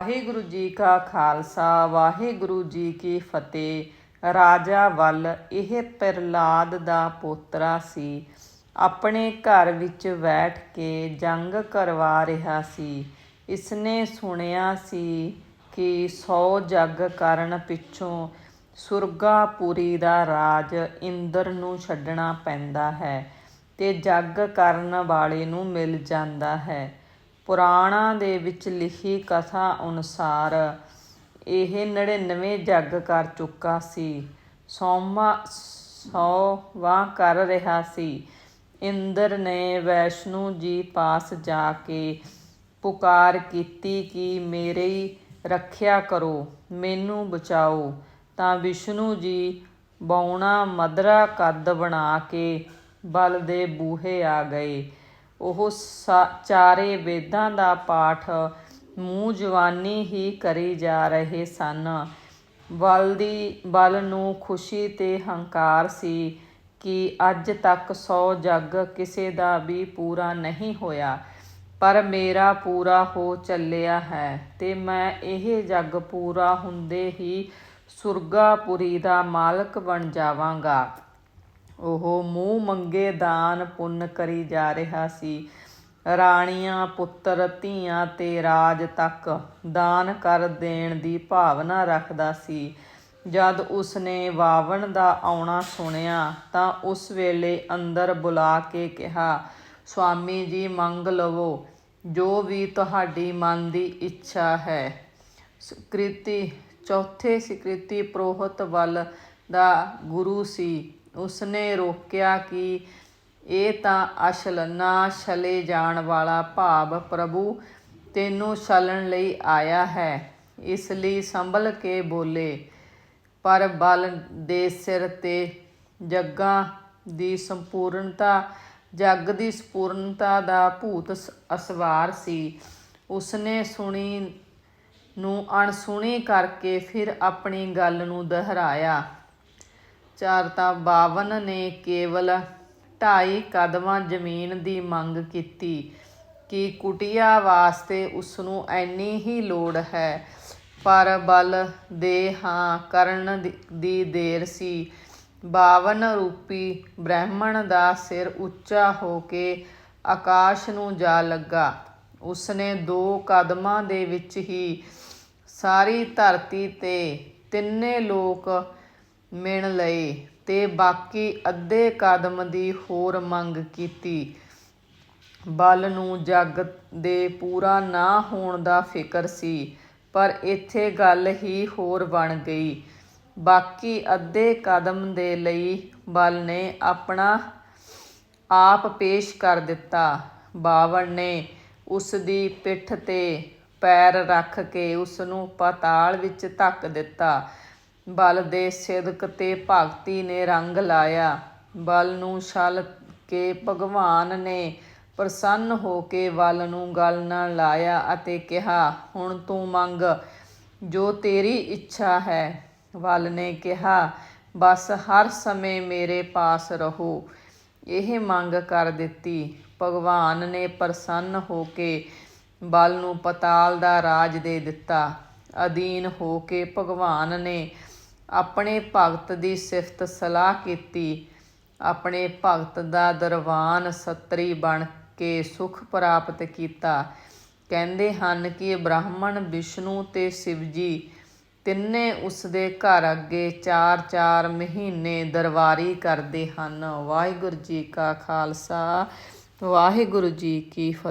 ਵਾਹਿਗੁਰੂ ਜੀ ਕਾ ਖਾਲਸਾ, ਵਾਹਿਗੁਰੂ ਜੀ ਕੀ ਫਤਿਹ। ਰਾਜਾ ਵੱਲ ਇਹ ਪ੍ਰਹਲਾਦ ਦਾ ਪੋਤਰਾ ਸੀ। ਆਪਣੇ ਘਰ ਵਿੱਚ ਬੈਠ ਕੇ ਜੰਗ ਕਰਵਾ ਰਿਹਾ ਸੀ। ਇਸਨੇ ਸੁਣਿਆ ਸੀ ਕਿ ਸੌ ਜੱਗ ਕਰਨ ਪਿੱਛੋਂ ਸੁਰਗਾਪੁਰੀ ਦਾ ਰਾਜ ਇੰਦਰ ਨੂੰ ਛੱਡਣਾ ਪੈਂਦਾ ਹੈ ਤੇ ਜੱਗ ਕਰਨ ਵਾਲੇ ਨੂੰ ਮਿਲ ਜਾਂਦਾ ਹੈ। ਪੁਰਾਣਾਂ ਦੇ ਵਿੱਚ ਲਿਖੀ ਕਥਾ ਅਨੁਸਾਰ ਇਹ 99 ਜੱਗ ਕਰ ਚੁੱਕਾ ਸੀ। ਸੌਮਾ ਸੌਵਾਂ ਕਰ ਰਿਹਾ ਸੀ। ਇੰਦਰ ਨੇ ਵੈਸ਼ਨੂ ਜੀ ਪਾਸ ਜਾ ਕੇ ਪੁਕਾਰ ਕੀਤੀ ਕਿ ਮੇਰੀ ਰੱਖਿਆ ਕਰੋ, ਮੈਨੂੰ ਬਚਾਓ। ਤਾਂ ਵਿਸ਼ਨੂੰ ਜੀ ਬੌਣਾ ਮਦਰਾ ਕੱਦ ਬਣਾ ਕੇ ਬਲ ਦੇ ਬੂਹੇ ਆ ਗਏ। ਉਹ ਸਾ- ਚਾਰੇ ਵੇਦਾਂ ਦਾ ਪਾਠ ਮੂੰਹ ਜਵਾਨੀ ਹੀ ਕਰੀ ਜਾ ਰਹੇ ਸਨ। ਬਲ ਦੀ, ਬਲ ਨੂੰ ਖੁਸ਼ੀ ਤੇ ਹੰਕਾਰ ਸੀ ਕਿ ਅੱਜ ਤੱਕ 100 ਜੱਗ ਕਿਸੇ ਦਾ ਵੀ ਪੂਰਾ ਨਹੀਂ ਹੋਇਆ, ਪਰ ਮੇਰਾ ਪੂਰਾ ਹੋ ਚੱਲਿਆ ਹੈ ਤੇ ਮੈਂ ਇਹ ਜੱਗ ਪੂਰਾ ਹੁੰਦੇ ਹੀ ਸੁਰਗਾਪੁਰੀ ਦਾ ਮਾਲਕ ਬਣ ਜਾਵਾਂਗਾ। ਉਹ ਮੂੰਹ ਮੰਗੇ ਦਾਨ ਪੁੰਨ ਕਰੀ ਜਾ ਰਿਹਾ ਸੀ। ਰਾਣੀਆਂ, ਪੁੱਤਰ, ਧੀਆਂ ਤੇ ਰਾਜ ਤੱਕ ਦਾਨ ਕਰ ਦੇਣ ਦੀ ਭਾਵਨਾ ਰੱਖਦਾ ਸੀ। ਜਦ ਉਸਨੇ ਵਾਵਣ ਦਾ ਆਉਣਾ ਸੁਣਿਆ ਤਾਂ ਉਸ ਵੇਲੇ ਅੰਦਰ ਬੁਲਾ ਕੇ ਕਿਹਾ ਸਵਾਮੀ ਜੀ, ਮੰਗ ਲਵੋ, ਜੋ ਵੀ ਤੁਹਾਡੀ ਮਨ ਦੀ ਇੱਛਾ ਹੈ। ਸਕ੍ਰਿਤੀ, ਚੌਥੇ ਸਕ੍ਰਿਤੀ ਪ੍ਰੋਹਤ ਵੱਲ ਦਾ ਗੁਰੂ ਸੀ। ਉਸਨੇ ਰੋਕਿਆ ਕਿ ਇਹ ਤਾਂ ਅਸਲ ਨਾ ਛਲੇ ਜਾਣ ਵਾਲਾ ਭਾਵ ਪ੍ਰਭੂ ਤੈਨੂੰ ਛਲਣ ਲਈ ਆਇਆ ਹੈ। ਇਸ ਲਈ ਸੰਭਲ ਕੇ ਬੋਲੇ, ਪਰ ਬਲ ਦੇ ਸਿਰ ਤੇ ਜੱਗਾਂ ਦੀ ਸੰਪੂਰਨਤਾ, ਜੱਗ ਦੀ ਸੰਪੂਰਨਤਾ ਦਾ ਭੂਤ ਅਸਵਾਰ ਸੀ। ਉਸਨੇ ਸੁਣੀ ਨੂੰ ਅਣਸੁਣੀ ਕਰਕੇ ਫਿਰ ਆਪਣੀ ਗੱਲ ਨੂੰ ਦੁਹਰਾਇਆ। ਚਾਰ ਤਾਂ ਬਾਵਨ ਨੇ ਕੇਵਲ ਢਾਈ ਕਦਮਾਂ ਜ਼ਮੀਨ ਦੀ ਮੰਗ ਕੀਤੀ ਕਿ ਕੁਟੀਆ ਵਾਸਤੇ ਉਸ ਨੂੰ ਐਨੀ ਹੀ ਲੋੜ ਹੈ। ਪਰ ਬਲ ਦੇ ਹਾਂ ਕਰਨ ਦੀ ਦੇਰ ਸੀ। ਬਾਵਨ ਰੂਪੀ ਬ੍ਰਾਹਮਣ ਦਾ ਸਿਰ ਉੱਚਾ ਹੋ ਕੇ ਆਕਾਸ਼ ਨੂੰ ਜਾ ਲੱਗਾ। ਉਸਨੇ ਦੋ ਕਦਮਾਂ ਦੇ ਵਿੱਚ ਹੀ ਸਾਰੀ ਧਰਤੀ ਤੇ ਤਿੰਨੇ ਲੋਕ ਮਿਣ ਲਏ ਤੇ ਬਾਕੀ ਅੱਧੇ ਕਦਮ ਦੀ ਹੋਰ ਮੰਗ ਕੀਤੀ। ਬਲ ਨੂੰ ਜੱਗ ਦੇ ਪੂਰਾ ਨਾ ਹੋਣ ਦਾ ਫਿਕਰ ਸੀ, ਪਰ ਇੱਥੇ ਗੱਲ ਹੀ ਹੋਰ ਬਣ ਗਈ। ਬਾਕੀ ਅੱਧੇ ਕਦਮ ਦੇ ਲਈ ਬਲ ਨੇ ਆਪਣਾ ਆਪ ਪੇਸ਼ ਕਰ ਦਿੱਤਾ। ਬਾਵਣ ਨੇ ਉਸ ਦੀ ਪਿੱਠ ਤੇ ਪੈਰ ਰੱਖ ਕੇ ਉਸ ਨੂੰ ਪਾਤਾਲ ਵਿੱਚ ਧੱਕ ਦਿੱਤਾ। ਬਲ ਦੇ ਸਿਦਕ ਤੇ ਭਗਤੀ ਨੇ ਰੰਗ ਲਾਇਆ। ਬਲ ਨੂੰ ਛਲ ਕੇ ਭਗਵਾਨ ਨੇ ਪ੍ਰਸੰਨ ਹੋ ਕੇ ਬਲ ਨੂੰ ਗਲ ਨਾਲ ਲਾਇਆ ਅਤੇ ਕਿਹਾ, ਹੁਣ ਤੂੰ ਮੰਗ, ਜੋ ਤੇਰੀ ਇੱਛਾ ਹੈ। ਬਲ ਨੇ ਕਿਹਾ, ਬਸ ਹਰ ਸਮੇਂ ਮੇਰੇ ਪਾਸ ਰਹੋ। ਇਹ ਮੰਗ ਕਰ ਦਿੱਤੀ। ਭਗਵਾਨ ਨੇ ਪ੍ਰਸੰਨ ਹੋ ਕੇ ਬਲ ਨੂੰ ਪਤਾਲ ਦਾ ਰਾਜ ਦੇ ਦਿੱਤਾ। ਅਧੀਨ ਹੋ ਕੇ ਭਗਵਾਨ ਨੇ ਆਪਣੇ ਭਗਤ ਦੀ ਸਿਫਤ ਸਲਾਹ ਕੀਤੀ। ਆਪਣੇ ਭਗਤ ਦਾ ਦਰਵਾਨ ਸਤਰੀ ਬਣ ਕੇ ਸੁਖ ਪ੍ਰਾਪਤ ਕੀਤਾ। ਕਹਿੰਦੇ ਹਨ ਕਿ ਬ੍ਰਾਹਮਣ, ਵਿਸ਼ਨੂੰ ਤੇ ਸ਼ਿਵਜੀ ਤਿੰਨੇ ਉਸ ਦੇ ਘਰ ਅੱਗੇ 4-4 ਮਹੀਨੇ ਦਰਬਾਰੀ ਕਰਦੇ ਹਨ। ਵਾਹਿਗੁਰੂ ਜੀ ਕਾ ਖਾਲਸਾ, ਵਾਹਿਗੁਰੂ ਜੀ ਕੀ ਫਤਿਹ।